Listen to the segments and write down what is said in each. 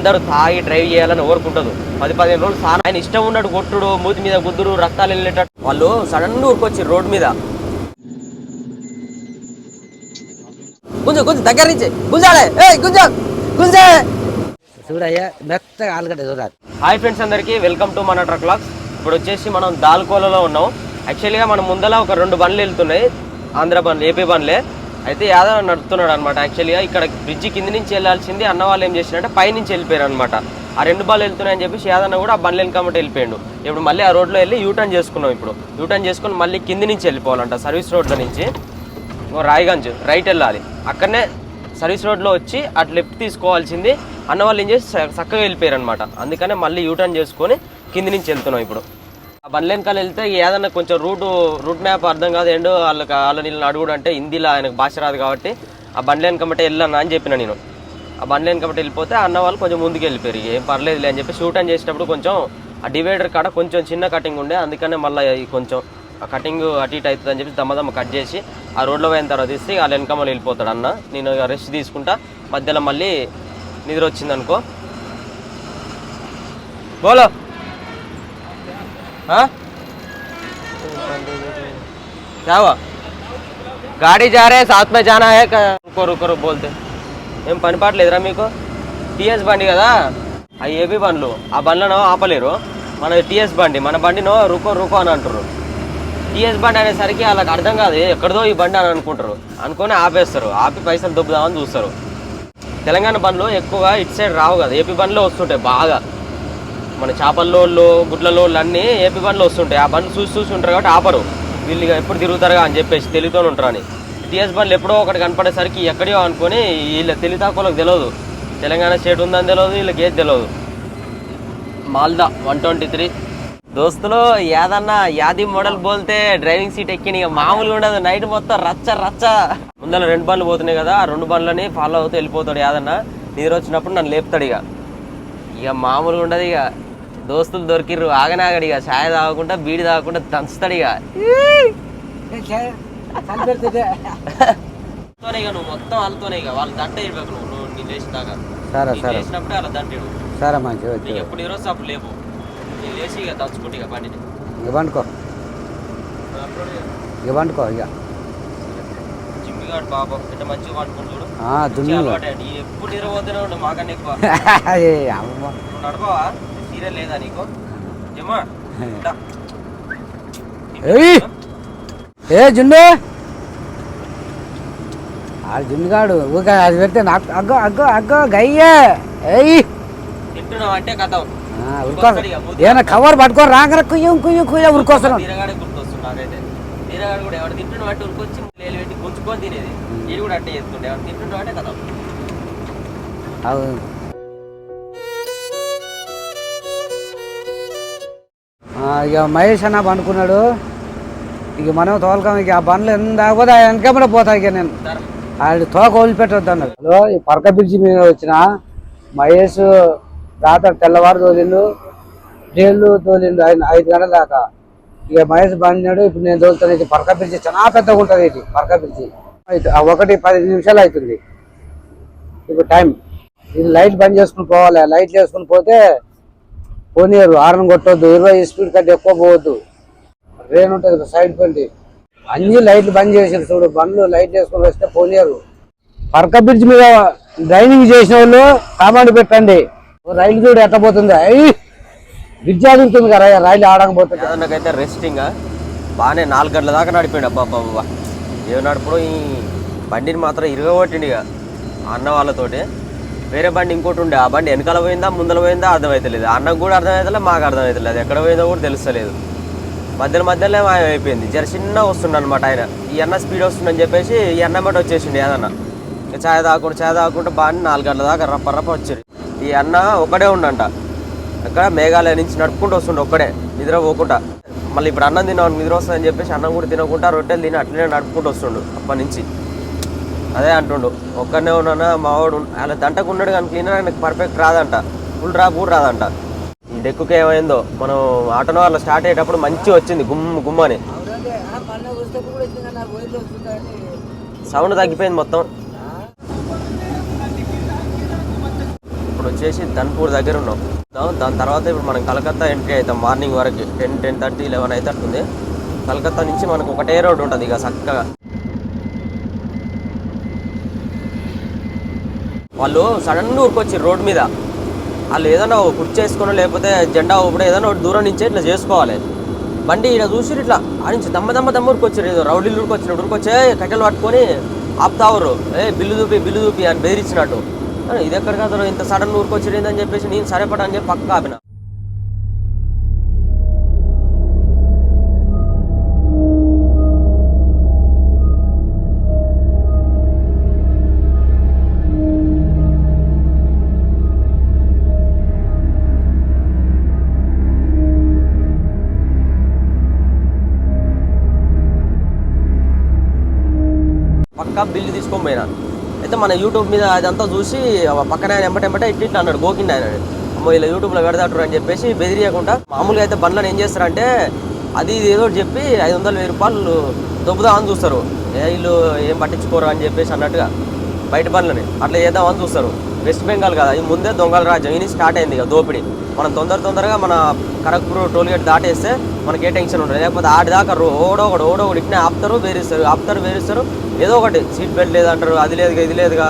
అందరూ తాగి డ్రైవ్ చేయాలని ఓరుకుంటదు పది పదిహేను రోజులు సాన ఆయన ఇష్టం ఉన్నట్టు కొట్టుడు మూతి మీద గుద్దుడు రక్తాలు వెళ్ళేటట్టు. వాళ్ళు సడన్ ఊరుకొచ్చి రోడ్డు మీద. కొంచెం కొంచెం దగ్గర నుంచి. గుంజాలే. ఏ గుంజ గుంజే. చూడయ్యా మెత్తగా ఆలుగడ్డ చూడాలి. హాయ్ ఫ్రెండ్స్ అందరికీ వెల్కమ్ టు మన ట్రక్ లాక్స్ ఇప్పుడు వచ్చేసి మనం దాల్కోలలో ఉన్నాం. యాక్చువల్గా మన ముందల ఒక రెండు బండ్లు వెళ్తున్నాయి. ఆంధ్ర బండ్లు ఏపీ బండ్లే. అయితే యాదవ్ నడుపుతున్నాడు అనమాట యాక్చువల్గా ఇక్కడ బ్రిడ్జి కింది నుంచి వెళ్ళాల్సింది అన్న వాళ్ళు ఏం చేసినట్టే పై నుంచి వెళ్ళిపోయారు అనమాట ఆ రెండు బాల్ వెళ్తున్నాయని చెప్పేసి యాదన్న కూడా ఆ బండ్లు వెనకమ్మట వెళ్ళిపోయాడు. ఇప్పుడు మళ్ళీ ఆ రోడ్లో వెళ్ళి యూటర్న్ చేసుకున్నాం ఇప్పుడు. యూటర్న్ చేసుకుని మళ్ళీ కింది నుంచి వెళ్ళిపోవాలంట సర్వీస్ రోడ్ల నుంచి. ఓ రాయగంజ్ రైట్ వెళ్ళాలి. అక్కడనే సర్వీస్ రోడ్లో వచ్చి అటు లెఫ్ట్ తీసుకోవాల్సింది. అన్న వాళ్ళు ఏం చేసి చక్కగా వెళ్ళిపోయారు అనమాట అందుకనే మళ్ళీ యూటర్న్ చేసుకొని కింది నుంచి వెళ్తున్నాం ఇప్పుడు. ఆ బండ్ల వెనకాల వెళ్తే ఏదన్నా కొంచెం రూట్ రూట్ మ్యాప్ అర్థం కాదు. ఏంటో వాళ్ళకి వాళ్ళ నీళ్ళని అడుగుడు అంటే హిందీలో ఆయనకు భాష రాదు కాబట్టి ఆ బండ్ల వెనకమంటే వెళ్ళాను అని చెప్పిన నేను. ఆ బండ్ల వెనకమంటే వెళ్ళిపోతే అన్న వాళ్ళు కొంచెం ముందుకు వెళ్ళిపోయారు. ఏం పర్లేదులే అని చెప్పి షూట్ అని చేసేటప్పుడు కొంచెం ఆ డివైడర్ కాడ కొంచెం చిన్న కటింగ్ ఉండే. అందుకనే మళ్ళీ కొంచెం ఆ కటింగ్ అటు ఇటు అవుతుంది అని చెప్పి దమ్మదమ్మ కట్ చేసి ఆ రోడ్లో పోయిన తర్వాత తీసి వాళ్ళ వెనక మళ్ళీ వెళ్ళిపోతాడు అన్న. నేను రెస్ట్ తీసుకుంటా. మధ్యలో మళ్ళీ నిద్ర వచ్చింది అనుకో బోలో. क्या हुआ गाड़ी जा रहे हैं साथ में जाना है क- रुको रुको रुको बोलते ఏం పని పాట లేదురా మీకు టీఎస్ బండి కదా ఆ ఏబీ బండ్లు ఆ బండ్లను ఆపలేరు మన టీఎస్ బండి మన బండినో రుకో రుకో అని అంటారు టీఎస్ బండి అనేసరికి వాళ్ళకి అర్థం కాదు "ఏ, ఎక్కడిదో ఈ బండి అని అనుకుంటారు అనుకొని ఆపేస్తారు ఆపి పైసలు దొబ్బుదామని చూస్తారు తెలంగాణ బండ్లు ఎక్కువగా ఇటు సైడ్ రావు కదా ఏపీ బండ్లో వస్తుంటాయి బాగా మన చేపల్లోళ్ళు గుడ్లలోళ్ళు అన్నీ ఏపీ బండ్లు వస్తుంటాయి. ఆ బండ్లు చూసి చూసి ఉంటారు కాబట్టి ఆపరు. వీళ్ళు ఇక ఎప్పుడు తిరుగుతారుగా అని చెప్పేసి తెలివితో ఉంటారని. టీఎస్ బండ్లు ఎప్పుడో ఒకటి కనపడేసరికి ఎక్కడో అనుకొని వీళ్ళ తెలివితాకులకు తెలియదు తెలంగాణ స్టేట్ ఉందని తెలియదు వీళ్ళకి ఏది తెలియదు మాల్దా వన్ ట్వంటీ త్రీ. దోస్తులు ఏదన్నా యాది మోడల్ బోల్తే డ్రైవింగ్ సీట్ ఎక్కిన ఇక మామూలుగా ఉండదు. నైట్ మొత్తం రచ్చ రచ్చ. ముందర రెండు బండ్లు పోతున్నాయి కదా ఆ రెండు బండ్లని ఫాలో అవుతూ వెళ్ళిపోతాడు యాదన్న నిద్ర వచ్చినప్పుడు నన్ను లేపుతాడు ఇక. ఇక మామూలుగా ఉండదు ఇక. దోస్తులు దొరికిర్రు ఆగనాగడు ఇక ఛాయ్ తాగకుండా బీడి తాగకుండా దంచుతాడు ఇక నువ్వు మొత్తం వాళ్ళతోనే ఇక. వాళ్ళు దంట ఇవ్వకు నువ్వు నువ్వు నీ లేచి దాకా. సరే సరే. లేచినప్పుడే వాళ్ళ దంట ఇవ్వు. సరే మంచి వచ్చి నీకు ఎప్పుడు ఈరోజు అప్పుడు లేవు. లేచి ఇక దంచుకుంటే ఇక బండిని. ఇక పండుకో. ఇక పండుకో ఇక. జిమ్మి గాడు బాబు ఇట్లా మంచిగా చూడు. మంచిగా. నీ ఎప్పుడు నిరవద్దనే ఉండు మాకన్నా ఎక్కువ. నడపవా? లేదా నీకు! ఏ జుండు ఆ జున్నుగాడు ఊక అది పెడితే నాకు అగ్గో అగ్గో అగ్గో గయ్యే! ఏయ్! తింటున్నావు అంటే కథ ఏమన్నా కవర్ పట్టుకొని రాకరా కుయ్యం కుయ్యం కుయ్యం ఉరుకోస్తున్నాం తీరగాడే గుర్తొస్తుంది నాకైతే. కూడా ఎవరు అంటే ఉరికొచ్చి లేలు పెట్టి గుంజుకొని తినేది. ఇది కూడా అట్టే చేస్తుండే. ఎవరు తింటున్నావు అంటే కథ అవును ఇక మహేష్ అన్న పండుకున్నాడు ఇక మనం తోలకం ఇక ఆ బండ్లు ఎంత కూడా వెనకబడి పోతాయి ఇక నేను. ఆయన తోక వదిలిపెట్టద్దు అన్నాడు. హలో ఈ పరక బ్రిడ్జి మీద వచ్చిన మహేష్ రాత్రి తెల్లవారు తోలిండు డేళ్ళు తోలిండు ఆయన ఐదు గంటల దాకా. ఇక మహేష్ బండినాడు ఇప్పుడు నేను తోలుతాను. ఇది పరక బ్రిడ్జి చాలా పెద్దగా ఉంటుంది ఇది పరక బ్రిడ్జి. ఒకటి పది నిమిషాలు అవుతుంది. ఇప్పుడు టైం. ఇది లైట్ బంద్ చేసుకుని పోవాలి. లైట్ చేసుకుని పోతే పోనీయరు హారన్ కొట్టొద్దు ఇరవై స్పీడ్ కంటే ఎక్కువ పోవద్దు. ట్రైన్ ఉంటుంది సైడ్ పండి. అన్ని లైట్లు బంద్ చేసారు చూడు బండ్లు లైట్ వేసుకొని వస్తే పోనీయరు. పర్క బ్రిడ్జ్ మీద డ్రైనింగ్ చేసిన వాళ్ళు కామాండ్ పెట్టండి. రైలు చూడు ఎట్ట పోతుంది. అయ్యి బ్రిడ్జ్ ఆడుతుంది కదా రైలు ఆడకపోతుంది నాకైతే రెస్టింగ్ బాగానే నాలుగు గంటల దాకా నడిపోయాడు అబ్బా అబ్బా ఏ నడుపుడు ఈ బండిని మాత్రం ఇరగొట్టిండు ఇక. అన్న వాళ్ళతోటి. వేరే బండి ఇంకోటి ఉండే ఆ బండి వెనకాల పోయిందా ముందల పోయిందా అర్థమవుతలేదు అన్నకు కూడా అర్థమవుతలేదు మాకు అర్థమవుతలేదు ఎక్కడ పోయిందో కూడా తెలుస్తలేదు. మధ్యలో మధ్యలో మాయం అయిపోయింది. జర చిన్న వస్తుండ అనమాట ఆయన. ఈ అన్న స్పీడ్ వస్తుందని చెప్పేసి ఈ అన్న బట్టి వచ్చేసిండు ఏదన్న. ఇక ఛాయ్ తాగకుండా ఛాయ్ తాగకుండా బాగా నాలుగు గంటల దాకా రప్ప రప్ప వచ్చారు ఈ అన్న ఒకడే ఉండంట. అక్కడ మేఘాలయ నుంచి నడుపుకుంటూ వస్తుండే ఒక్కడే నిద్ర పోకుండా మళ్ళీ ఇప్పుడు అన్నం తిన్నాను నిద్ర వస్తుందని చెప్పేసి అన్నం కూడా తినకుండా రొట్టెలు తిని అట్లనే నడుపుకుంటూ వస్తుండు అప్పటి నుంచి. అదే అంటుండు. ఒక్కనే ఉన్నానా? మావాడు అలా దంటకు ఉన్నాడు కానీ క్లీనర్ ఆయనకు పర్ఫెక్ట్ రాదంట. ఫుల్ డ్రాప్ కూడా రాదంట. ఈ డెక్కుకి ఏమైందో? మనం ఆటోనో అలా స్టార్ట్ అయ్యేటప్పుడు మంచిగా వచ్చింది. గుమ్ గుమ్మని సౌండ్ తగ్గిపోయింది మొత్తం. ఇప్పుడు వచ్చేసి ధన్పూర్ దగ్గర ఉన్నాం. దాని తర్వాత ఇప్పుడు మనం కలకత్తా ఎంట్రీ అవుతాం మార్నింగ్ వరకు. టెన్ టెన్ థర్టీ లెవెన్ అయితే కలకత్తా నుంచి మనకు ఒకటే రోడ్ ఉంటుంది ఇక చక్కగా. వాళ్ళు సడన్ ఊరుకొచ్చి రోడ్ మీద. వాళ్ళు ఏదైనా ఒక కుర్చీ వేసుకుని లేకపోతే జెండా ఊపడం ఏదైనా ఒకటి దూరం నుంచే ఇట్లా చేసుకోవాలి. బండి ఇక్కడ చూసి ఇట్లా. ఆ నుంచి దమ్మ దమ్మ దమ్మ ఊరుకొచ్చారు. ఏదో రౌడీలు ఊరుకొచ్చిన ఊరుకొచ్చే కట్టెలు పట్టుకొని ఆపుతావరు. ఏ బిల్లు చూపి బిల్లు చూపి అని బెదిరించినట్టు ఇది ఎక్కడ కాదు ఇంత సడన్ ఊరుకొచ్చారు ఏందని చెప్పేసి నేను సరేపడా అని చెప్పి పక్క ఆపిన. బిల్లు తీసుకొని పోయినా. అయితే మన యూట్యూబ్ మీద అదంతా చూసి పక్కన ఆయన ఎంబట ఇట్లా అన్నాడు గోకిండి ఆయన. అమ్మో ఇలా యూట్యూబ్లో పెడతాడు అని చెప్పేసి బెదిరియకుండా మామూలుగా అయితే బండ్లను ఏం చేస్తారంటే అది ఇది ఏదో చెప్పి ఐదు వందలు వెయ్యి రూపాయలు దొబ్బుదామని చూస్తారు. ఏ వీళ్ళు ఏం పట్టించుకోరు అని చెప్పేసి అన్నట్టుగా బయట బండ్లని. అట్లా చేద్దామని చూస్తారు. వెస్ట్ బెంగాల్ కదా ఇది ముందే దొంగల రాజ్యం ఇది స్టార్ట్ అయింది ఇక దోపిడీ. మనం తొందర తొందరగా మన ఖరగ్పూర్ టోల్గేట్ దాటేస్తే మనకి ఏ టెన్షన్ ఉండదు. లేకపోతే ఆడి దాకా రో- ఓడో ఒకటి ఓడో ఒకటి ఇట్నే ఆపుతారు వేరిస్తారు ఆపుతారు వేరిస్తారు ఏదో ఒకటి సీట్ బెల్ట్ లేదంటారు అది లేదుగా ఇది లేదుగా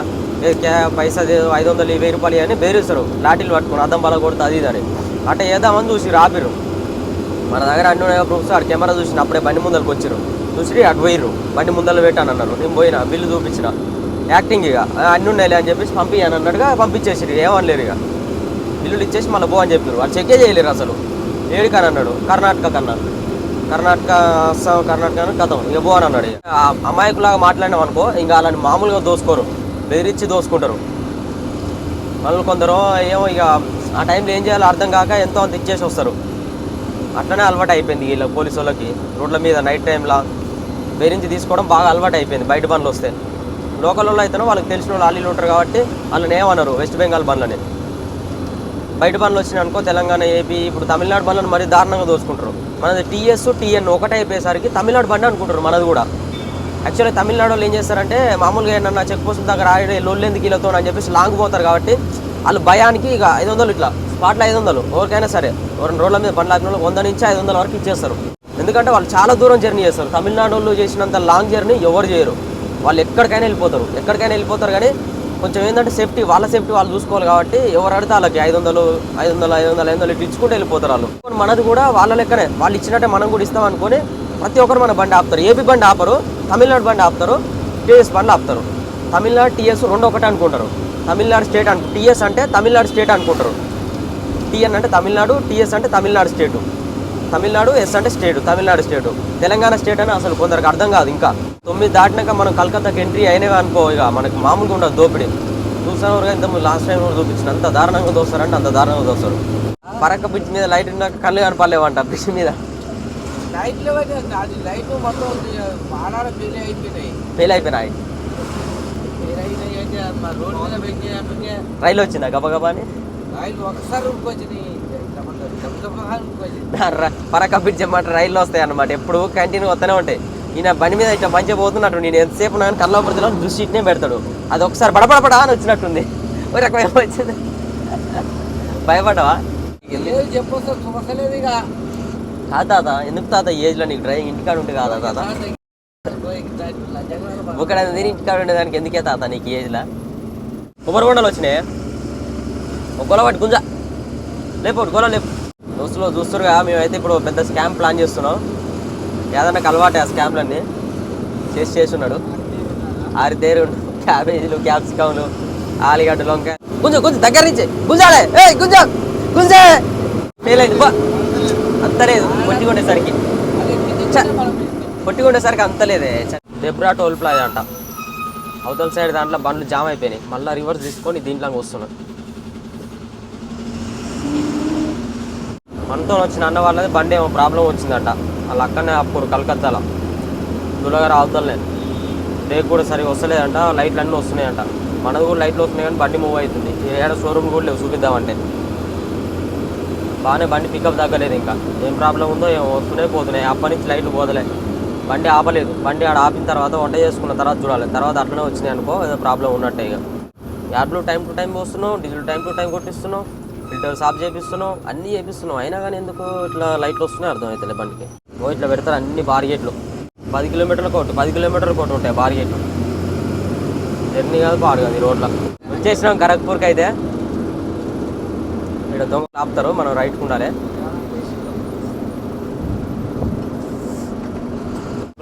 పైసా ఐదు వందలు వెయ్యి రూపాయలు అని బేరిస్తారు లాటిల్ పట్టుకుని అద్దం బల కొడుతుంది అది ఇది అని. అట్లా ఏదామని చూసి రాపిరు మన దగ్గర అన్ని ఉన్నాయో ప్రూఫ్స్ ఆడు కెమెరా చూసిన అప్పుడే బండి ముందరకు వచ్చారు చూసి అటు పోయిర్రు బండి ముందర పెట్టాను అన్నారు. నేను పోయినా బిల్లు చూపించిన. యాక్టింగ్ ఇక ఆ, అన్ని ఉన్నాయిలే అని చెప్పేసి పంపించాను అన్నట్టుగా పంపించేసిరు ఏమనలేరు ఇక. బిల్లులు ఇచ్చేసి మళ్ళీ పో అని చెప్పారు వాళ్ళు చెక్కే చేయలేరు అసలు. ఏడికని అన్నాడు కర్ణాటక కన్నా. కర్ణాటక అస్సాం కర్ణాటక కథం. ఇక పో అని అన్నాడు ఆ అమాయకులాగా మాట్లాడినాం అనుకో ఇంకా అలాంటి మామూలుగా దోసుకోరు. బెదిరించి దోసుకుంటారు. మళ్ళీ కొందరు ఏమో ఇక ఆ టైంలో ఏం చేయాలో అర్థం కాక ఎంతో అంత ఇచ్చేసి వస్తారు. అట్లనే అలవాటు అయిపోయింది వీళ్ళ పోలీసు వాళ్ళకి. రోడ్ల మీద నైట్ టైంలో బెదిరించి తీసుకోవడం బాగా అలవాటు అయిపోయింది బయట బండ్లు వస్తే. లోకల్ వాళ్ళు అయితేనో వాళ్ళకి తెలిసిన వాళ్ళు ఆలీలు ఉంటారు కాబట్టి వాళ్ళని ఏమన్నారు వెస్ట్ బెంగాల్ బండ్లని బయట బండ్లు వచ్చినాయి అనుకో తెలంగాణ ఏపీ ఇప్పుడు తమిళనాడు బండ్లను మరీ దారుణంగా దోచుకుంటారు మనది టీఎస్ టీఎన్ ఒకటే అయిపోయేసరికి తమిళనాడు బండి అనుకుంటారు మనది కూడా. యాక్చువల్లీ తమిళనాడు వాళ్ళు ఏం చేస్తారంటే మామూలుగా ఏంటన్నా చెక్ పోస్ట్ దగ్గర ఆడే లొల్లెందుకు వీళ్ళతో అని చెప్పేసి లాంగ్ పోతారు కాబట్టి వాళ్ళు భయానికి ఇక ఐదు వందలు ఇట్లా స్పాట్లో ఐదు వందలు ఎవరికైనా సరే. ఎవరైనా రోడ్ల మీద బండ్లు ఆపిన వంద నుంచి ఐదు వందల వరకు ఇచ్చేస్తారు. ఎందుకంటే వాళ్ళు చాలా దూరం జర్నీ చేస్తారు. తమిళనాడు వాళ్ళు చేసినంత లాంగ్ జర్నీ ఎవరు చేయరు. వాళ్ళు ఎక్కడికైనా వెళ్ళిపోతారు. ఎక్కడికైనా వెళ్ళిపోతారు కానీ కొంచెం ఏంటంటే సేఫ్టీ వాళ్ళ సేఫ్టీ వాళ్ళు చూసుకోవాలి కాబట్టి ఎవరు అడితే వాళ్ళకి ఐదు వందలు ఐదు వందలు ఐదు వందలు ఐదు వందలు ఇట్లా ఇచ్చుకుంటూ వెళ్ళిపోతారు వాళ్ళు. మనది కూడా వాళ్ళ లెక్కనే. వాళ్ళు ఇచ్చినట్టే మనం కూడా ఇస్తాం అనుకొని ప్రతి ఒక్కరు మన బండి ఆపుతారు. ఏపీ బండి ఆపరు తమిళనాడు బండి ఆపుతారు టీఎస్ బండ్లు ఆపుతారు. తమిళనాడు టీఎస్ రెండు ఒకటే అనుకుంటారు. తమిళనాడు స్టేట్ అను టీఎస్ అంటే తమిళనాడు స్టేట్ అనుకుంటారు. టీఎన్ అంటే తమిళనాడు టీఎస్ అంటే తమిళనాడు స్టేటు. తమిళనాడు ఎస్ అంటే state Tamil Nadu state. Telangana state అని అసలు కొందరికి అర్థం కాదు ఇంకా. తొమ్మిది దాటినాక మనం కలకత్తాకి ఎంట్రీ అయినవి అనుకో ఇక మనకి మామూలుగా ఉండదు దోపిడీ. చూసాను ఇంత లాస్ట్ టైం కూడా చూపించిన అంత దారుణంగా దోస్తారంటే అంత దారుణంగా దోస్తారు. పరక బ్రిడ్జ్ మీద లైట్ ఉన్నాక కళ్ళు కనపడలేవంట బ్రిడ్జ్ మీద. ఫెయిల్ అయిపోయినాయి. రైలు వచ్చిందా గబగబా అని? రైలు ఒకసారి ఉరికొచ్చినాయి ఉరికొచ్చింది ర- పరక బ్రిడ్జ్ అన్నమాట రైల్లో వస్తాయి అన్నమాట. ఎప్పుడు కంటిన్యూ వస్తూనే ఉంటాయి. ఈయన బండి మీద ఇట్లా మంచిగా పోతున్నట్టు నేను ఎంతసేపు నా కళ్ళ బ్రిడ్జ్లో దృష్టి ఇట్నే పెడతాడు. అది ఒకసారి బడబడబడా అని వచ్చినట్టుంది. ఒక రకం ఏమో వచ్చింది? భయపడ్డావా? ఇక. కాదు తాత ఎందుకు తాత ఏజ్లో నీకు డ్రైవింగ్ ఇంటికాడ ఉంటే కాదా తాత? ఒకడ ఇంటికాడ ఉండేదానికి ఎందుకే తాత నీకు ఏజ్లో? కొబ్బరిగొండలు వచ్చినాయి? ఒక గొల పట్టి గుంజ. లేపు గొల లేపు. దోస్తులు చూస్తురుగా మేమైతే ఇప్పుడు పెద్ద స్కామ్ ప్లాన్ చేస్తున్నాం. ఏదన్నా అలవాటే ఆ స్కామ్లన్నీ చేసి చేస్తున్నాడు. ఆరితేరు క్యాబేజీలు క్యాప్సికమ్లు ఆలుగడ్డలు వంకాయ. గుంజు గుంజు దగ్గర నుంచి. గుంజాలే. ఏ గుంజ. గుంజే. ఫెయిల్ అయింది. అంత అంతలేదు కొట్టికొండేసరికి ఛ, అంత అంతలేదే దెబ్రా టోల్ ప్లాజా అంట. అవతల సైడ్ దాంట్లో బండ్లు జామ్ అయిపోయినాయి. మళ్ళీ రివర్స్ తీసుకొని దీంట్లో వస్తున్నాను మనతో వచ్చిన అన్న వాళ్ళది బండి ఏమో ప్రాబ్లం వచ్చిందంట. వాళ్ళు అక్కడనే అప్పుడు కలకత్తాలో. దులగారు అవతలనే. బ్రేక్ కూడా సరిగా వస్తలేదంట లైట్లు అన్నీ వస్తున్నాయంట. మనది కూడా లైట్లు వస్తున్నాయి కానీ బండి మూవ్ అవుతుంది. ఏడ షోరూమ్ కూడా లేవు చూపిద్దామంటే. బాగానే బండి పికప్ తగ్గలేదు ఇంకా. ఏం ప్రాబ్లం ఉందో ఏం వస్తున్నాయి పోతున్నాయి. అప్పటి నుంచి లైట్లు పోదలే బండి ఆపలేదు. బండి ఆడ ఆపిన తర్వాత వంట చేసుకున్న తర్వాత చూడాలి. తర్వాత అట్లనే వచ్చినాయి అనుకో ఏదో ప్రాబ్లం ఉన్నట్టే ఇక. యాప్లో టైం టు టైం పోస్తున్నావు డీజిల్ టైం టు టైం కొట్టిస్తున్నావు ఫిల్టర్స్ సాఫ్ చేపిస్తున్నావు అన్నీ చేపిస్తున్నావు. అయినా కానీ ఎందుకు ఇట్లా లైట్లు వస్తున్నాయి అర్థం అవుతుంది బండికి. ఇట్లా పెడతారు అన్ని బార్గేట్లు పది కిలోమీటర్లకు ఒకటి పది కిలోమీటర్లకు ఒకటి ఉంటాయి బార్గేట్లు జర్నీ కాదు పాడు కాదు ఈ రోడ్లో. వచ్చేసినాం ఖరగ్పూర్కి అయితే. ఇక్కడ దొంగలు ఆపుతారు మనం రైట్కి ఉండాలి.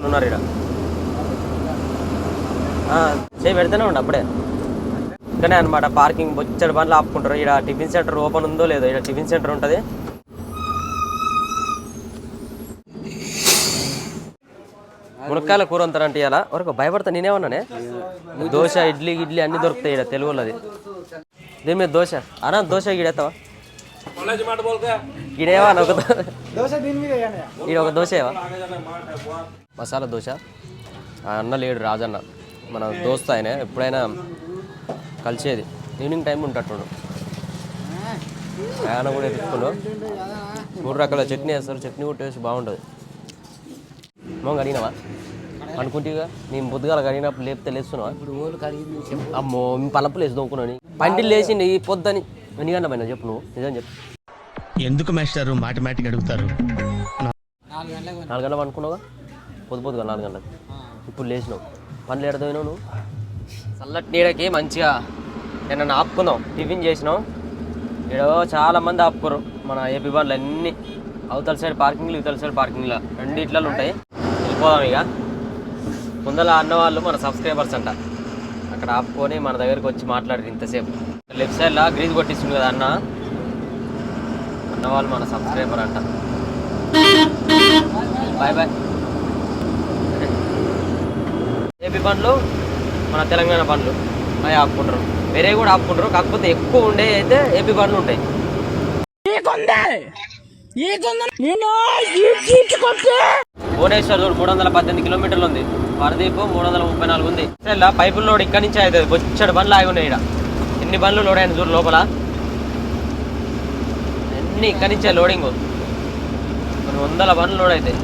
ఉన్నారు ఇక్కడ. చేయి పెడితేనే ఉండి అప్పుడే. ఇక్కడనే అనమాట పార్కింగ్ బొచ్చడి బండ్లు ఆపుకుంటారు. ఇక్కడ టిఫిన్ సెంటర్ ఓపెన్ ఉందో లేదో ఇక్కడ టిఫిన్ సెంటర్ ఉంటుంది. మునక్కాయల కూర అంటారంటే ఇలా. వరకు భయపడతా నేనేమన్నానే దోశ ఇడ్లీ ఇడ్లీ అన్నీ దొరుకుతాయి ఇక్కడ తెలుగులోది. దీని మీద దోశ. అనా దోశ ఈడేస్తావా ఈడేవా అని ఒక ఈడ ఒక దోశ ఏవా మసాలా దోశ. ఆ అన్న లేడు రాజన్న. మన దోస్త్ ఆయన. ఎప్పుడైనా కలిసేది. ఈవినింగ్ టైం ఉంటట్టు ఆయన కూడా ఎత్తుకుండు మూడు రకాల చట్నీ వేస్తారు. చట్నీ కూడా టేస్ట్ బాగుంటుంది. మొంగ కడిగినావా అనుకుంటేగా నేను పొద్దుగాల కడిగినప్పుడు లేపితే లేస్తున్నావా? అమ్మో మీ పలపులు వేసి దొంకున్నాను పంటిలు లేచిండి ఈ పొద్దని. ఎన్ని పైన చెప్పు నువ్వు. నిజం చెప్పు. ఎందుకు మాస్టారు? మాటిమాటికి అడుగుతారు. నాలుగు గంటలు అనుకున్నావుగా? పొద్దు పొద్దుగా నాలుగు గంటలకు. ఇప్పుడు లేచినావు. పనులు ఎడదోయినావు నువ్వు? చల్లటి నీడకి మంచిగా నేను ఆపుకుందాం. టిఫిన్ చేసినాం. ఇక్కడ చాలా మంది ఆపుకోరు. మన ఏపీ బండ్లు అన్నీ అవతల సైడ్ పార్కింగ్లు ఇవతల సైడ్ పార్కింగ్లు. రెండిట్లలో ఉంటాయి. పోదాం ఇక. ముందల అన్నవాళ్ళు మన సబ్స్క్రైబర్స్ అంట. అక్కడ ఆపుకొని మన దగ్గరికి వచ్చి మాట్లాడారు ఇంతసేపు. లెఫ్ట్ సైడ్లో గ్రీజ్ కొట్టిస్తుంది కదా అన్న. అన్నవాళ్ళు మన సబ్స్క్రైబర్ అంట. Bye bye. ఏపీ పండ్లు? మన తెలంగాణ పండ్లు. అవి ఆపుకుంటారు. వేరే కూడా ఆపుకుంటారు. కాకపోతే ఎక్కువ ఉండే అయితే ఏపీ పండ్లు ఉంటాయి. భువనేశ్వర్ రోడ్ మూడు వందల పద్దెనిమిది కిలోమీటర్లు ఉంది. వరదీపు మూడు వందల ముప్పై నాలుగు ఉంది. ఇలా పైపుల లోడ్ ఇక్కడి నుంచి అవుతుంది. బొచ్చడు బండ్లు ఆగి ఉన్నాయి ఇక్కడ ఎన్ని బండ్లు లోడ్ అయిన చూడు లోపల? అన్నీ ఇక్కడి నుంచే లోడింగ్? కొన్ని వందల బండ్లు లోడ్ అవుతాయి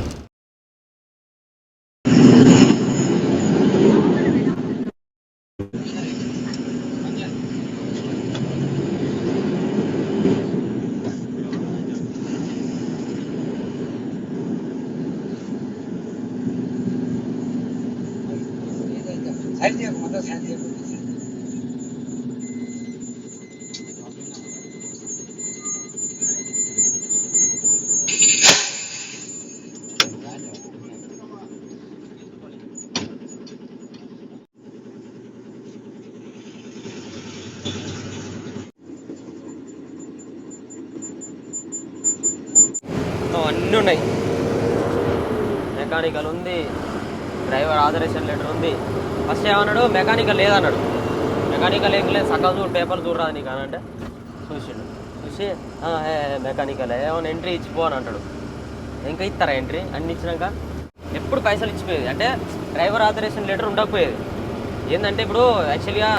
మొత్తం అన్నీ ఉన్నాయి. మెకానికల్ ఉంది. డ్రైవర్ ఆథరైజేషన్ లెటర్ ఉంది. ఫస్ట్ ఏమన్నాడు? మెకానికల్ లేదన్నాడు. మెకానికల్ ఏం లేదు. సగం చూడు పేపర్ చూడరాదు నీకు అని అంటే చూసిండు. చూసి ఏ, మెకానికల్ ఏమైనా ఎంట్రీ ఇచ్చిపో అని అంటాడు. ఇంకా ఇస్తారా ఎంట్రీ అన్ని ఇచ్చినాక? ఎప్పుడు పైసలు ఇచ్చిపోయేది. అంటే డ్రైవర్ ఆథరైజేషన్ లెటర్ ఉండకపోయేది. ఏంటంటే ఇప్పుడు యాక్చువల్గా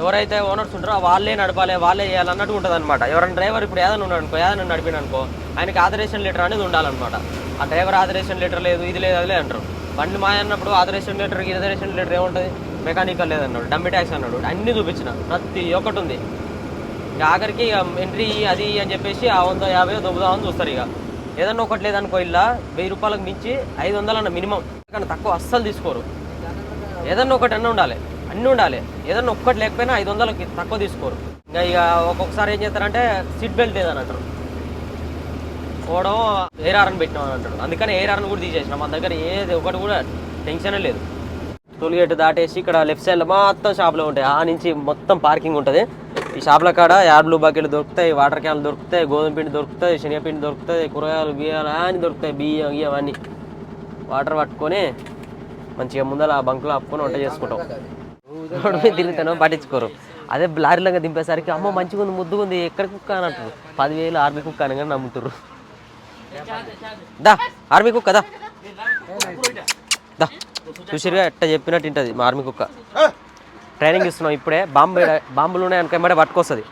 ఎవరైతే ఓనర్స్ ఉంటారో వాళ్ళే నడపాలి వాళ్ళే చేయాలన్నట్టు ఉంటుంది అనమాట ఎవరైనా డ్రైవర్ ఇప్పుడు ఏదైనా ఉన్నాడు అనుకో ఏదైనా నడిపిన అనుకో ఆయనకి ఆథరేషన్ లెటర్ అనేది ఉండాలన్నమాట. ఆ డ్రైవర్ ఆథరేషన్ లెటర్ లేదు ఇది లేదు అది అంటారు. బండి మా అన్నప్పుడు ఆథరేషన్ లెటర్ ఆథరేషన్ లెటర్ ఏముంటుంది? మెకానికల్ లేదన్నాడు డమ్మి ట్యాక్స్ అన్నాడు అన్నీ చూపించిన ప్రతి ఒక్కటి ఉంది. ఇక ఆఖరికి ఇక ఎంట్రీ అది అని చెప్పేసి ఆ వంద యాభై దొబ్బుదామని చూస్తారు ఇక. ఏదన్నా ఒకటి లేదనుకో ఇలా వెయ్యి రూపాయలకు మించి ఐదు వందలన్న మినిమం. కానీ తక్కువ అస్సలు తీసుకోరు. ఏదన్నా ఒకటి అన్న ఉండాలి అన్నీ ఉండాలి. ఏదన్నా ఒక్కటి లేకపోయినా ఐదు వందలకి తక్కువ తీసుకోరు. ఇంకా ఇక ఒక్కొక్కసారి ఏం చేస్తారంటే సీట్ బెల్ట్ లేదని అంటారు. పోవడం ఎయిర్ ఆర్ఎన్ పెట్టినాం అని అంటాడు. అందుకని ఎయిర్ ఆర్ఎన్ కూడా తీసేసినాం. మన దగ్గర ఏది ఒకటి కూడా టెన్షన్ లేదు. టోల్గేట్ దాటేసి ఇక్కడ లెఫ్ట్ సైడ్లో మొత్తం షాపులు ఉంటాయి. ఆ నుంచి మొత్తం పార్కింగ్ ఉంటుంది. ఈ షాప్ల కాడ యాడ్లు బకెట్లు దొరుకుతాయి వాటర్ క్యాన్లు దొరుకుతాయి గోధుమ పిండి దొరుకుతాయి శనగపిండి దొరుకుతాయి కూరగాయలు బియ్యాలు అన్నీ దొరుకుతాయి. బియ్యం గియ్యం అన్నీ. వాటర్ పట్టుకొని మంచిగా ముందర ఆ బంకులో ఆపుకొని వంట చేసుకుంటాం. రోడ్డు మీద తిరుగుతాను పట్టించుకోరు. అదే లారీలంగా దింపేసరికి అమ్మ మంచిగా ఉంది ముద్దుగా ఉంది ఎక్కడ కుక్క అని అంటారు. పదివేలు ఆర్మీ కుక్క అని కానీ నమ్ముతారు దా ఆర్మీ కుక్క దా. దా చూసిరుగా ఎట్ట చెప్పినట్టు ఉంటుంది మా ఆర్మీ కుక్క. ట్రైనింగ్ ఇస్తున్నాం ఇప్పుడే బాంబు బాంబులు ఉన్నాయి అనుకో మరి? పట్టుకొస్తుంది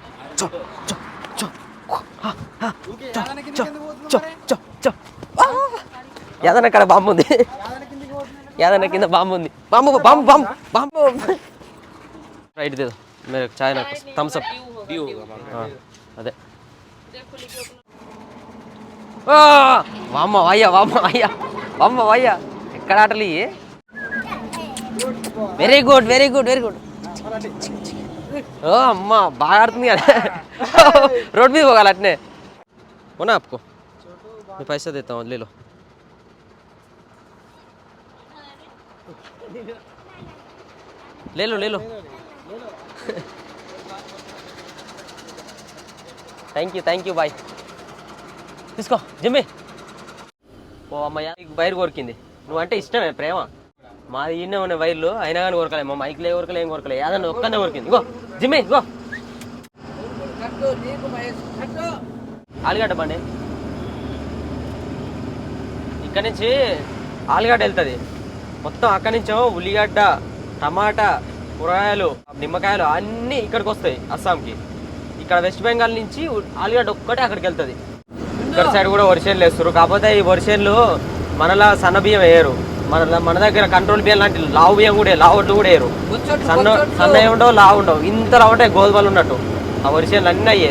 ఏదన్నా ఇక్కడ బాంబు ఉంది ఏదన్నా కింద బాంబు ఉంది bomb bomb bomb bomb. Right దేదో మీరు చాయ్ నాకు థమ్స్అప్ అదే. వామ్మ వయ్య వామ్మ వయ్య వామ్మ వయ్య ఎక్కడ ఆటలు ఇవి very good very good very good ఓ అమ్మ బాగా ఆడుతుంది కదా రోడ్ మీద పోగాలి అట్నే పోనా ఆపుకో मैं पैसा देता हूँ ले लो ले लो ले लो thank you thank you bye తీసుకో జిమ్మి ఓ అమ్మయ్య నీకు వైర్ కొరికింది. నువ్వంటే ఇష్టమే ప్రేమ. మాది ఈయనే ఉన్న వైర్లు అయినా కానీ కొరకలే. మా మైక్లే కొరకలే ఏం కొరకలే. ఏదన్నా ఒక్కనే కొరికింది. ఇగో జిమ్మి ఇగో. ఆలుగడ్డ బండి. ఇక్కడ నుంచి ఆలుగడ్డ వెళ్తుంది. మొత్తం అక్కడి నుంచో ఉల్లిగడ్డ టమాటా కూరగాయలు నిమ్మకాయలు అన్నీ ఇక్కడికి వస్తాయి అస్సాంకి. ఇక్కడ వెస్ట్ బెంగాల్ నుంచి ఆలుగడ్డ ఒక్కటే అక్కడికి వెళ్తుంది. ఇక్కడ సైడ్ కూడా వరిసేన్లు వేస్తారు కాకపోతే ఈ వరిసేన్లు మనలా సన్న బియ్యం వేయరు. మన మన దగ్గర కంట్రోల్ బియ్యం లాంటి లావు బియ్యం కూడా లావు ఒడ్లు కూడా వేయరు. సన్న సన్న ఉండవు లావు ఉండవు. ఇంత లావు ఉంటాయి గోధుమలు ఉన్నట్టు. ఆ వరిసేన్లు అన్నీ అయ్యే.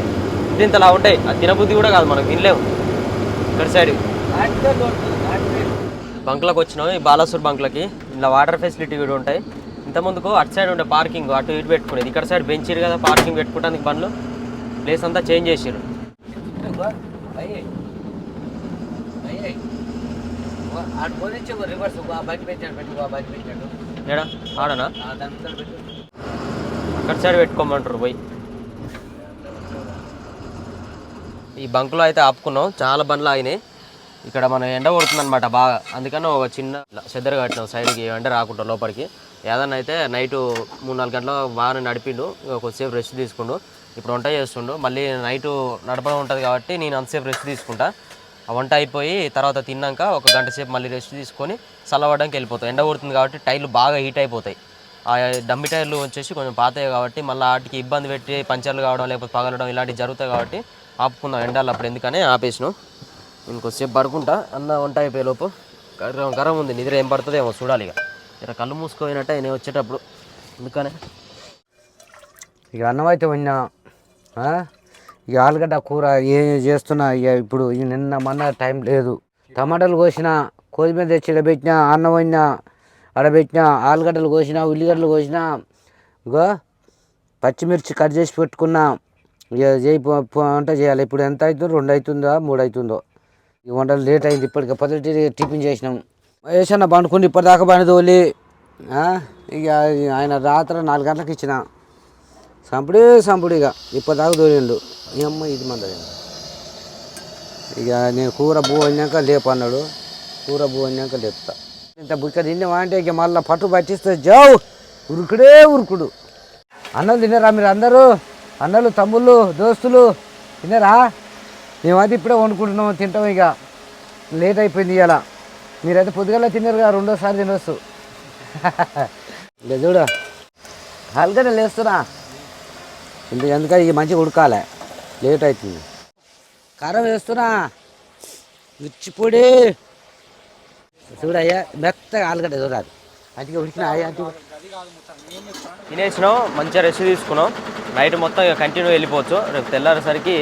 ఇంత లావు ఉంటాయి. అది తినబుద్ధి కూడా కాదు మనకు. తినలేము ఇక్కడ సైడ్ బంక్లకు వచ్చినాం. ఈ బాలాసూర్ బంక్లకి. ఇలా వాటర్ ఫెసిలిటీ కూడా ఉంటాయి. ఇంత ముందుకు అటు సైడ్ ఉండే పార్కింగ్ అటు ఇటు పెట్టుకునేది. ఇక్కడ సైడ్ బెంచీరు కదా పార్కింగ్ పెట్టుకోవడానికి బండ్లు. ప్లేస్ అంతా చేంజ్ చేసారు రివర్స్ బండి పెట్టాడు పెట్టి బండి పెట్టాడు ఏడా? ఆడనా? దాని ముందర పెట్టు. అక్కడ సైడ్ పెట్టుకోమంటారు పోయి. ఈ బంకులో అయితే ఆపుకున్నాం. చాలా బండ్లు ఆగినాయి. ఇక్కడ మన ఎండ కొడుతుంది అనమాట బాగా. అందుకని ఒక చిన్న చెద్దరు కట్టినాం సైడ్కి ఎండ రాకుండా లోపలికి. ఏదన్నా అయితే నైట్ మూడు నాలుగు గంటల బాగా నడిపిండు కొద్దిసేపు రెస్ట్ తీసుకుండు. ఇప్పుడు వంట చేస్తుండు. మళ్ళీ నైట్ నడపడం ఉంటుంది కాబట్టి నేను అంతసేపు రెస్ట్ తీసుకుంటా. వంట అయిపోయి తర్వాత తిన్నాక ఒక గంట సేపు మళ్ళీ రెస్ట్ తీసుకొని చల్లవడానికి వెళ్ళిపోతాం. ఎండ కొడుతుంది కాబట్టి టైర్లు బాగా హీట్ అయిపోతాయి. ఆ డమ్మి టైర్లు వచ్చేసి కొంచెం పాతాయి కాబట్టి మళ్ళీ వాటికి ఇబ్బంది పెట్టి పంచర్లు కావడం లేకపోతే పగలడం ఇలాంటివి జరుగుతాయి కాబట్టి ఆపుకుందాం ఎండాలు అప్పుడు. ఎందుకని ఆపేసినాం. ఇంకొద్దిసేపు పడుకుంటా. అన్న వంట అయిపోయే లోపు గరం గరం ఉంది. నిద్ర ఏం పడుతుందేమో చూడాలి ఇక. ఇక్కడ కళ్ళు మూసుకుపోయినట్టే నేను వచ్చేటప్పుడు. అందుకనే ఇక అన్నం అయితే ఉన్నా ఇక ఆలుగడ్డ కూర ఏం చేస్తున్నా ఇక ఇప్పుడు నిన్న మొన్న టైం లేదు. టమాటాలు కోసిన కొత్తిమీర తెచ్చి ఇడబెట్టిన అన్నం వండినా అడబెట్టిన ఆలుగడ్డలు కోసిన ఉల్లిగడ్డలు కోసిన ఇగో పచ్చిమిర్చి కట్ చేసి పెట్టుకున్నా ఇక చేయి పో- వంట చేయాలి. ఇప్పుడు ఎంత అవుతుందో రెండు అవుతుందో మూడు అవుతుందో. ఈ వంటలు లేట్ అయింది. ఇప్పటికి పొద్దుటి టిఫిన్ చేసినాం. వేసన్న పండుకుండి ఇప్పటిదాకా పని తోలి ఇక ఆయన రాత్రి నాలుగు గంటలకు ఇచ్చిన. సంపుడే సంపుడు ఇక. ఇప్పటిదాకా తోలిండు ఈ అమ్మ ఇది మందది ఇక నేను కూర బూ అన్నాక లేపు అన్నాడు. కూర బూ అన్నాక లేపుతా. ఇంత బుక్క తిన్నావా అంటే ఇక మళ్ళీ పట్టు పట్టిస్తే జావు! ఉరుకుడే ఉరుకుడు. అన్నలు తిన్నారా మీరు అందరూ? అన్నలు తమ్ముళ్ళు దోస్తులు తిన్నారా? మేమైతే ఇప్పుడే వండుకుంటున్నాం తింటాం ఇక. లేట్ అయిపోయింది ఇవాళ మీరైతే పొద్దుగల తిన్నారు కదా రెండోసారి తినొచ్చు. ఇక చూడు. హాల్గానే లేస్తున్నా. ఎందుకంటే ఇక మంచిగా ఉడకాలి? లేట్ అవుతుంది. కారం వేస్తున్నా. మిర్చి పొడి. చూడయ్యా మెత్తగా ఆలుగడ్డ చూడాలి. మంచిగా ఉడికిన తినేసినాం మంచిగా రెస్ట్ తీసుకున్నాం. నైట్ మొత్తం ఇక కంటిన్యూ వెళ్ళిపోవచ్చు. రేపు తెల్లారేసరికి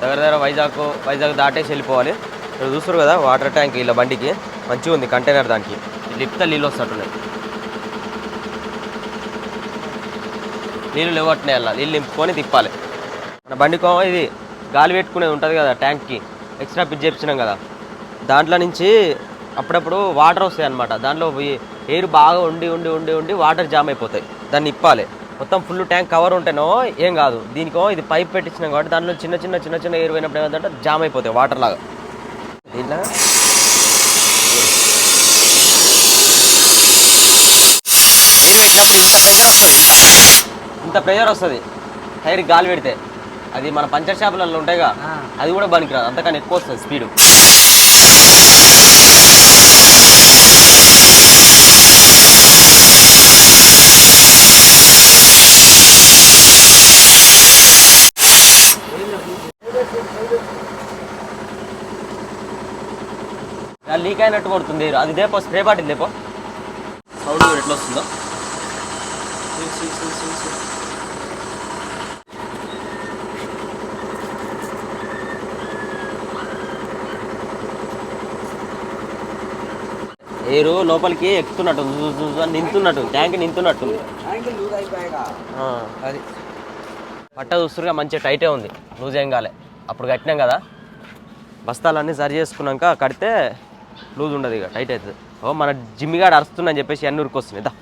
దగ్గర దగ్గర వైజాగ్ వైజాగ్ దాటేసి వెళ్ళిపోవాలి. రేపు చూస్తారు కదా వాటర్ ట్యాంక్ ఇలా బండికి. మంచిగా ఉంది కంటైనర్ దానికి లిప్త నీళ్ళు వస్తున్నట్టున్నాయి. నీళ్ళు లేవట్నే వెళ్ళాలి నీళ్ళు నింపుకొని తిప్పాలి. మన బండికో ఇది గాలి పెట్టుకునేది ఉంటుంది కదా ట్యాంక్కి. ఎక్స్ట్రా పిచ్ చేపించినాం కదా. దాంట్లో నుంచి అప్పుడప్పుడు వాటర్ వస్తాయి అనమాట దాంట్లో ఎయిర్ బాగా ఉండి ఉండి ఉండి ఉండి వాటర్ జామ్ అయిపోతాయి. దాన్ని ఇప్పాలి మొత్తం ఫుల్ ట్యాంక్ కవర్ ఉంటేనో ఏం కాదు. దీనికో ఇది పైప్ పెట్టించినాం కాబట్టి దాంట్లో చిన్న చిన్న చిన్న చిన్న ఎయిర్ పోయినప్పుడు ఏమంటే జామ్ అయిపోతాయి వాటర్ లాగా. దీంట్లో ఎయిర్ పెట్టినప్పుడు ఇంత ఇంత ప్రెషర్ వస్తుంది. టైర్ గాలి పెడితే. అది మన పంచర్ షాపులలో ఉంటాయిగా. అది కూడా పనికిరాదు. అంతకన్నా ఎక్కువ వస్తుంది స్పీడ్ లీక్ అయినట్టు కొడుతుంది. అది దేపో స్ప్రే బాటిల్ దేపో? సౌండ్ ఎట్లా వస్తుందో? ఎయిర్ లోపలికి ఎక్కుతున్నట్టు నింతున్నట్టు ట్యాంక్ నింతున్నట్టు. అది. పట్ట చూస్తురుగా మంచిగా టైటే ఉంది లూజ్ ఏం కాలే. అప్పుడు కట్టినాం కదా. బస్తాలన్నీ సరి చేసుకున్నాక కడితే లూజ్ ఉండదు ఇక టైట్ అవుతుంది. ఓ మన జిమ్మిగాడు అరుస్తుందని చెప్పేసి అన్ని ఉరికొస్తుంది దా.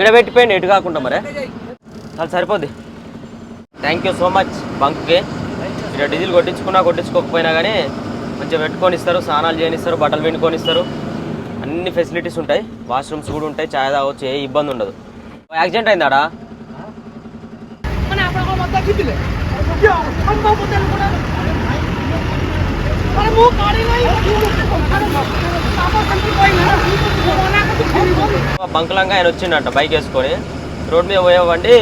గిడ ఎటు కాకుండా మరే చాలా సరిపోద్ది థ్యాంక్ యూ సో మచ్ బంక్కి ఇక్కడ డీజిల్ కొట్టించుకున్నా కొట్టించుకోకపోయినా కానీ మంచిగా పెట్టుకొని ఇస్తారు స్నానాలు చేయనిస్తారు బట్టలు పిండుకొని ఇస్తారు అన్ని ఫెసిలిటీస్ ఉంటాయి వాష్రూమ్స్ కూడా ఉంటాయి ఛాయ్ తాగొచ్చు ఏ ఇబ్బంది ఉండదు యాక్సిడెంట్ అయిందాడా బంకలంగా ఆయన వచ్చిండట బైక్ వేసుకొని. రోడ్ మీద పోయేవండి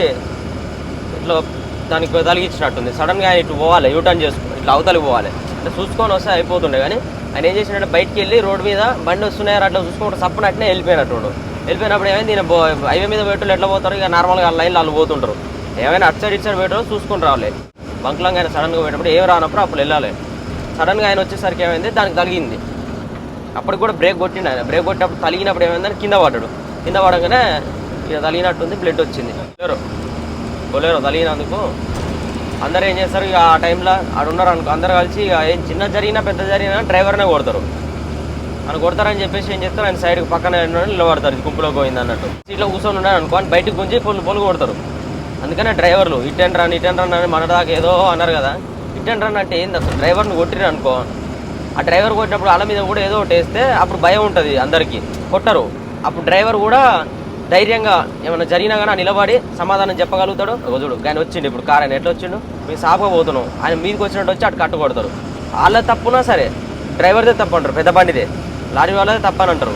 ఇట్లా దానికి తలిగించినట్టుంది సడన్గా ఆయన ఇటు పోవాలి యూటర్న్ చేసుకుని ఇట్లా అవతలికి పోవాలి. అంటే చూసుకొని వస్తే అయిపోతుండే కానీ ఆయన ఏం చేసినట్టు బయటికి వెళ్ళి రోడ్ మీద బండి వస్తున్నాయో అట్లా చూసుకుంటే సప్పనట్టునే వెళ్ళిపోయినట్టు రోడ్డు వెళ్ళిపోయినప్పుడు ఏమైంది నేను హైవే మీద పెట్టు ఎట్లా పోతారు? ఇక నార్మల్గా లైన్లో వాళ్ళు పోతుంటారు. ఏమైనా అటు సైడ్ ఇటు సైడ్ పెట్టారో చూసుకొని రావాలి. బంకులంగా ఆయన సడన్గా పోయేటప్పుడు ఏం రానప్పుడు అప్పుడు వెళ్ళాలి. సడన్గా ఆయన వచ్చేసరికి ఏమైంది? దానికి తగిలింది. అప్పటికి కూడా బ్రేక్ కొట్టిండు ఆయన. బ్రేక్ కొట్టినప్పుడు తలిగినప్పుడు ఏమైందని కింద పడ్డాడు. కింద పడగానే ఇక తలిగినట్టుంది బ్లడ్ వచ్చింది. బొలేరో బొలేరో తలిగినందుకు అందరూ ఏం చేస్తారు? ఇక ఆ టైంలో ఆడ ఉన్నారు అనుకో అందరు కలిసి ఇక ఏం చిన్న జరిగినా పెద్ద జరిగినా డ్రైవర్నే కొడతారు. అని కొడతారని చెప్పేసి ఏం చేస్తారు? ఆయన సైడ్కి పక్కన నిలబడతారు గుంపులో పోయింది అన్నట్టు. సీట్లో కూర్చొని ఉన్నాడు అనుకో అని బయటకు గుంజి పొలు పొలు కొడతారు. అందుకనే డ్రైవర్లు hit and run it run అని మన దాకా ఏదో అన్నారు కదా. ఇట్ రన్ అంటే ఏంది అసలు? డ్రైవర్ని కొట్టిరు అనుకో. ఆ డ్రైవర్ కొట్టినప్పుడు వాళ్ళ మీద కూడా ఏదో ఒకటి వేస్తే అప్పుడు భయం ఉంటుంది అందరికీ. కొట్టరు. అప్పుడు డ్రైవర్ కూడా ధైర్యంగా ఏమైనా జరిగినా కానీ నిలబడి సమాధానం చెప్పగలుగుతాడు. ఒక చూడు ఆయన వచ్చిండు ఇప్పుడు. కార్ ఆయన ఎట్లా వచ్చిండు? మేము సాపుగా పోతున్నాం. ఆయన మీదకి వచ్చినట్టు వచ్చి అటు కట్టు కొడతారు. వాళ్ళ తప్పునా సరే. డ్రైవర్దే తప్పు అంటారు పెద్ద బండిదే. లారీ వాళ్ళదే తప్పని అని అంటారు.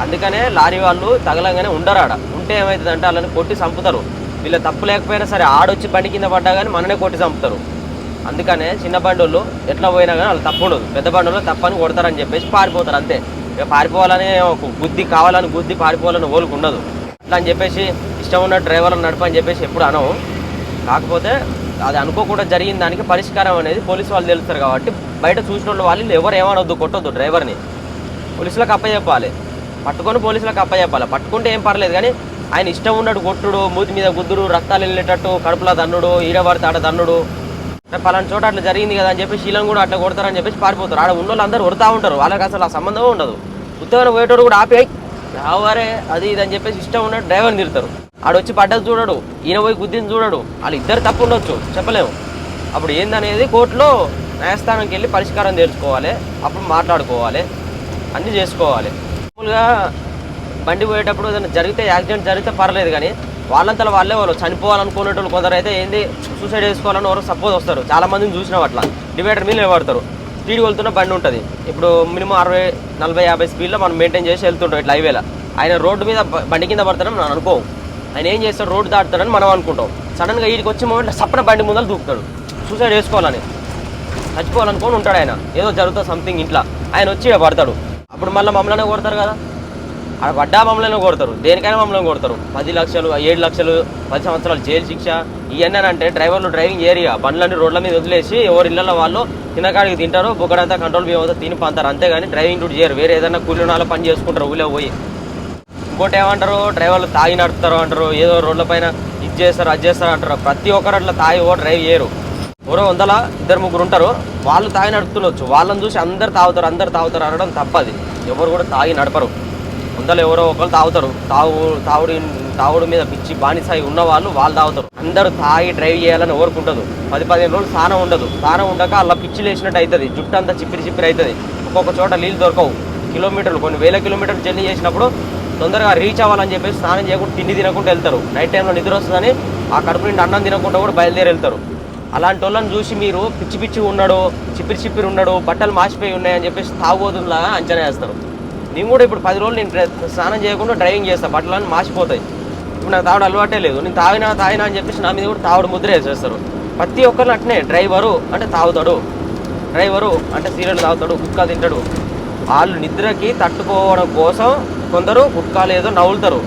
అందుకనే లారీ వాళ్ళు తగలంగానే ఉండరు ఆడ. ఉంటే ఏమవుతుంది అంటే వాళ్ళని కొట్టి చంపుతారు. వీళ్ళ తప్పు లేకపోయినా సరే ఆడొచ్చి బండి కింద పడ్డా కానీ మననే కొట్టి చంపుతారు. అందుకనే చిన్న బండోళ్ళు ఎట్లా పోయినా కానీ వాళ్ళు తప్పు ఉండదు. పెద్ద బండోళ్ళు తప్పని కొడతారని చెప్పేసి పారిపోతారు అంతే. ఇక పారిపోవాలనే ఒక బుద్ధి కావాలని బుద్ధి పారిపోవాలని ఓలుకు ఉండదు. అట్లా అని చెప్పేసి ఇష్టం ఉన్న డ్రైవర్లను నడపని చెప్పేసి ఎప్పుడు అనవు. కాకపోతే అది అనుకోకుండా జరిగిన దానికి పరిష్కారం అనేది పోలీసు వాళ్ళు తెలుస్తారు కాబట్టి బయట చూసిన వాళ్ళు వాళ్ళు ఎవరు ఏమనొద్దు కొట్టొద్దు డ్రైవర్ని. పోలీసులకు అప్పచెప్పాలి పట్టుకొని పోలీసులకు అప్పచెప్పాలి పట్టుకుంటే ఏం పర్లేదు కానీ ఆయన ఇష్టం ఉన్నట్టు కొట్టుడు మూతి మీద గుద్దుడు రక్తాలు వెళ్ళేటట్టు కడుపులో దన్నుడు ఈడబడితే ఆడ దన్నుడు పలానా చోట అట్లా జరిగింది కదా అని చెప్పి శీలం కూడా అట్లా కొడతారని చెప్పేసి పారిపోతారు. ఆడ ఉన్న అందరూ కొడతా ఉంటారు. వాళ్ళకి అసలు ఆ సంబంధం ఉండదు. ఉత్తమైన పోయేటోడు కూడా ఆపి రావారే అది ఇది అని చెప్పేసి ఇష్టం ఉన్నట్టు డ్రైవర్ని తిడతారు. ఆడొచ్చి పడ్డది చూడడు. ఈయన పోయి గుద్దిని చూడడు. వాళ్ళు ఇద్దరు తప్పు ఉండొచ్చు చెప్పలేము. అప్పుడు ఏందనేది కోర్టులో న్యాయస్థానంకి వెళ్ళి పరిష్కారం తెలుసుకోవాలి అప్పుడు మాట్లాడుకోవాలి. అన్నీ చేసుకోవాలి. మామూలుగా బండి పోయేటప్పుడు ఏదైనా జరిగితే యాక్సిడెంట్ జరిగితే పర్లేదు కానీ వాళ్ళంతా వాళ్ళే వాళ్ళు చనిపోవాలనుకునేటోళ్ళు కొందరు అయితే ఏంది సూసైడ్ చేసుకోవాలని ఎవరు సపోజ్ వస్తారు. చాలా మందిని చూసినాం అట్లా. డివైడర్ మీద నిలబడతారు. స్పీడ్ వెళ్తున్న బండి ఉంటుంది. ఇప్పుడు మినిమం అరవై నలభై యాభై స్పీడ్లో మనం మెయింటైన్ చేసి వెళ్తుంటాం ఇట్లా హైవేలో. ఆయన రోడ్డు మీద బండి కింద పడతాడని మనం అనుకోం. ఆయన ఏం చేస్తాడు రోడ్డు దాటుతాడని మనం అనుకుంటాం. సడన్గా వీడికి వచ్చే మూమెంట్లో సప్పన బండి ముందర దూకుతాడు. సూసైడ్ చేసుకోవాలని. చచ్చిపోవాలనుకొని ఉంటాడు ఆయన. ఏదో జరుగుతుంది సంథింగ్ ఇంట్లో. ఆయన వచ్చి పడతాడు. అప్పుడు మళ్ళీ మమ్మల్ని కొడతారు కదా. ఆ పడ్డా మమ్మల్ని కొడతారు. దేనికైనా మమ్మల్ని కొడతారు. పది లక్షలు ఏడు లక్షలు పది సంవత్సరాలు జైలు శిక్ష ఇవన్నీ అంటే డ్రైవర్లు డ్రైవింగ్ ఏరియా బండ్లన్నీ రోడ్ల మీద వదిలేసి ఎవరి ఇళ్ళ వాళ్ళు తినకాడికి తింటారు బుక్కడంతా కంట్రోల్ బియ్యం అవుతారు తిని పంతారు. అంతేగాని డ్రైవింగ్ డ్యూటీ చేయరు. వేరే ఏదైనా కూలీనాలో పని చేసుకుంటారు ఊళ్ళో పోయి. ఇంకోటి ఏమంటారు? డ్రైవర్లు తాగి నడుపుతారు అంటారు. ఏదో రోడ్ల పైన ఇది చేస్తారు అది చేస్తారు అంటారు. ప్రతి ఒక్కరు అట్లా తాగి ఓ డ్రైవ్ చేయరు. ఎవరో వందల ఇద్దరు ముగ్గురు ఉంటారు. వాళ్ళు తాగి నడుపుతుండొచ్చు. వాళ్ళని చూసి అందరు తాగుతారు అందరు తాగుతారు అనడం తప్పది. ఎవరు కూడా తాగి నడపరు. వందలు ఎవరో ఒకరు తాగుతారు. తాగు తాగుడు తాగుడు మీద పిచ్చి బానిసాయి ఉన్న వాళ్ళు వాళ్ళు తాగుతారు. అందరూ తాగి డ్రైవ్ చేయాలని ఓరుకుంటుంది పది పదిహేను రోజులు స్నానం ఉండదు. స్నానం ఉండక అలా పిచ్చి లేచినట్టు అవుతుంది జుట్టు అంతా చిప్పిరి చిప్పిరి అవుతుంది ఒక్కొక్క చోట నీళ్ళు దొరకవు. కిలోమీటర్లు కొన్ని వేల కిలోమీటర్లు జర్నీ చేసినప్పుడు తొందరగా రీచ్ అవ్వాలని చెప్పేసి స్నానం చేయకుండా తిండి తినకుండా వెళ్తారు. నైట్ టైంలో నిద్ర వస్తుందని ఆ కడుపు నిండి అన్నం తినకుండా కూడా బయలుదేరి వెళ్తారు. అలాంటి వాళ్ళని చూసి మీరు పిచ్చి పిచ్చి ఉన్నాడు చిప్పిరి చిప్పిరి ఉన్నాడు బట్టలు మాసిపోయి ఉన్నాయని చెప్పేసి తాగుబోతుందిలాగా అంచనా వేస్తారు. నేను కూడా ఇప్పుడు పది రోజులు నేను స్నానం చేయకుండా డ్రైవింగ్ చేస్తాను బట్టలన్నీ మాసిపోతాయి. ఇప్పుడు నాకు తాగడం అలవాటే లేదు. నేను తాగినా తాగినా అని చెప్పేసి నా మీద కూడా తాగుడు ముద్ర వేసేస్తారు. ప్రతి ఒక్కరిని అట్నే డ్రైవరు అంటే తాగుతాడు. డ్రైవరు అంటే సీరియల్ తాగుతాడు కుక్క తింటాడు. వాళ్ళు నిద్రకి తట్టుకోవడం కోసం కొందరు గుట్కాలు ఏదో నవ్వులుతారు.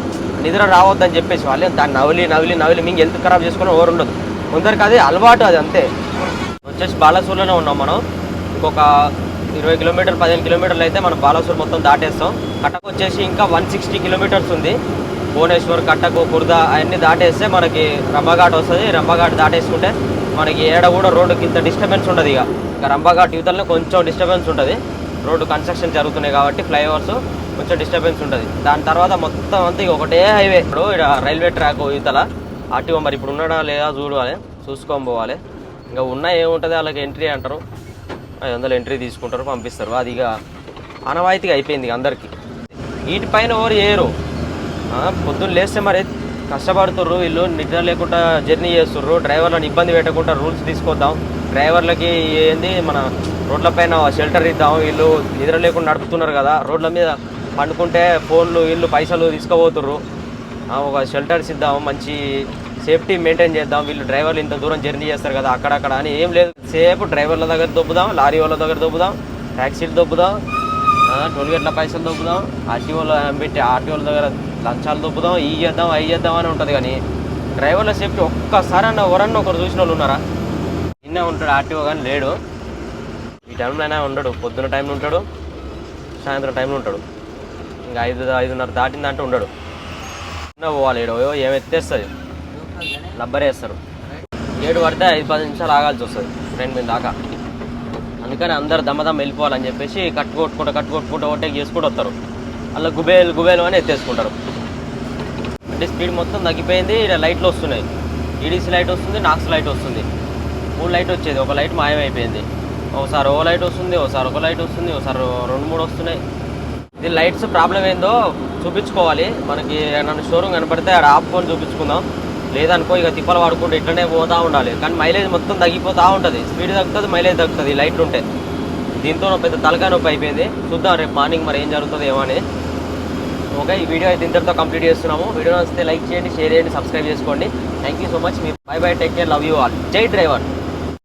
నిద్ర రావద్దని చెప్పేసి వాళ్ళు దాన్ని నవ్వులి నవ్వులి నవ్వులి మీకు హెల్త్ ఖరాబ్ చేసుకుని ఎవరు ఉండదు. కొందరికి అది అలవాటు అది అంతే. వచ్చేసి బాలాసూర్లోనే ఉన్నాం మనం. ఇంకొక ఇరవై కిలోమీటర్లు పదిహేను కిలోమీటర్లు అయితే మనం బాలసూర్ మొత్తం దాటేస్తాం. కట్టకు వచ్చేసి ఇంకా వన్ సిక్స్టీ కిలోమీటర్స్ ఉంది. భువనేశ్వర్ కట్టకు కుర్ద అవన్నీ దాటేస్తే మనకి రంభఘాట్ వస్తుంది. రంభఘాట్ దాటేసుకుంటే మనకి ఏడ కూడా రోడ్డుకి ఇంత డిస్టర్బెన్స్ ఉండదు ఇక. ఇక రంభఘాట్ యువతలనే కొంచెం డిస్టర్బెన్స్ ఉంటుంది. రోడ్డు కన్స్ట్రక్షన్ జరుగుతున్నాయి కాబట్టి ఫ్లైఓవర్స్ కొంచెం డిస్టర్బెన్స్ ఉంటుంది. దాని తర్వాత మొత్తం అంతా ఇక ఒకటే హైవే ఇప్పుడు ఇక్కడ రైల్వే ట్రాక్ యువతల ఆర్టీఓ మరి ఇప్పుడు ఉన్నాడా లేదా చూడాలి. చూసుకొని పోవాలి. ఇంకా ఉన్న ఏముంటుంది? వాళ్ళకి ఎంట్రీ అంటారు. ఐదు వందలు ఎంట్రీ తీసుకుంటారు పంపిస్తారు. అది ఇక అనవాయితీగా అయిపోయింది అందరికీ. వీటిపైన ఎవరు చేయరు పొద్దున్న లేస్తే మరి కష్టపడుతుర్రు వీళ్ళు నిద్ర లేకుండా జర్నీ చేస్తుర్రు. డ్రైవర్లను ఇబ్బంది పెట్టకుండా రూల్స్ తీసుకొద్దాం. డ్రైవర్లకి ఏంది మన రోడ్లపైన షెల్టర్ ఇద్దాం. వీళ్ళు నిద్ర లేకుండా నడుపుతున్నారు కదా రోడ్ల మీద పండుకుంటే ఫోన్లు వీళ్ళు పైసలు తీసుకుపోతుర్రు. ఒక షెల్టర్స్ ఇద్దాం మంచి సేఫ్టీ మెయింటైన్ చేద్దాం. వీళ్ళు డ్రైవర్లు ఇంత దూరం జర్నీ చేస్తారు కదా అక్కడక్కడ అని ఏం లేదు. సేపు డ్రైవర్ల దగ్గర దొబ్బుదాం లారీ వాళ్ళ దగ్గర దొబ్బుదాం ట్యాక్సీలు దొబ్బుదాం టోల్ గేట్ల పైసలు దొబ్బుదాం ఆర్టీఓలో పెట్టి ఆర్టీఓల దగ్గర లంచాలు దొబ్బుదాం ఇవి చేద్దాం అవి చేద్దాం అని ఉంటుంది కానీ డ్రైవర్ల సేఫ్టీ ఒక్కసారి అన్న ఎవరన్నా ఒకరు చూసిన వాళ్ళు ఉన్నారా? నిన్నే ఉంటాడు ఆర్టీఓ కానీ లేడు. ఈ టైంలో అయినా ఉండడు పొద్దున టైంలో ఉంటాడు సాయంత్రం టైంలో ఉంటాడు. ఇంకా ఐదు ఐదున్నర దాటిందంటే ఉండడు. పోవాలి ఏడో ఏమి ఎత్తేస్తుంది? రబ్బర్ వేస్తారు. ఏడు పడితే ఐదు పది నిమిషాలు ఆగాల్సి వస్తుంది ఫ్రెండ్ మీద దాకా. అందుకని అందరు దమ్మదమ్మ వెళ్ళిపోవాలని చెప్పేసి కట్టుకొట్టుకుంటూ కట్టుకొట్టుకుంటూ ఓటేక్ చేసుకుంటూ వస్తారు. అలా గుబేలు గుబేలు అని ఎత్తేసుకుంటారు. అంటే స్పీడ్ మొత్తం తగ్గిపోయింది లైట్లు వస్తున్నాయి. ఈడీసీ లైట్ వస్తుంది నాక్స్ లైట్ వస్తుంది. మూడు లైట్ వచ్చేది ఒక లైట్ మాయమైపోయింది. ఒకసారి ఓ లైట్ వస్తుంది ఒకసారి ఒక లైట్ వస్తుంది ఒకసారి రెండు మూడు వస్తున్నాయి. ఇది లైట్స్ ప్రాబ్లం ఏందో చూపించుకోవాలి. మనకి నన్ను షోరూమ్ కనపడితే ఆడ ఆపుకొని చూపించుకుందాం. లేదనుకో ఇక తిప్పలు పడుకుంటే ఇట్లనే పోతూ ఉండాలి. కానీ మైలేజ్ మొత్తం తగ్గిపోతూ ఉంటుంది. స్పీడ్ తగ్గుతుంది మైలేజ్ తగ్గుతుంది లైట్లు ఉంటే. దీంతో పెద్ద తలకాయ నొప్పి అయిపోయింది. చూద్దాం రేపు మార్నింగ్ మరి ఏం జరుగుతుంది ఏమో అని. ఓకే ఈ వీడియో అయితే ఇంతటితో కంప్లీట్ చేస్తున్నాము. వీడియో నచ్చితే లైక్ చేయండి షేర్ చేయండి సబ్స్క్రైబ్ చేసుకోండి. Thank you so much me bye bye take care love you all జై డ్రైవర్.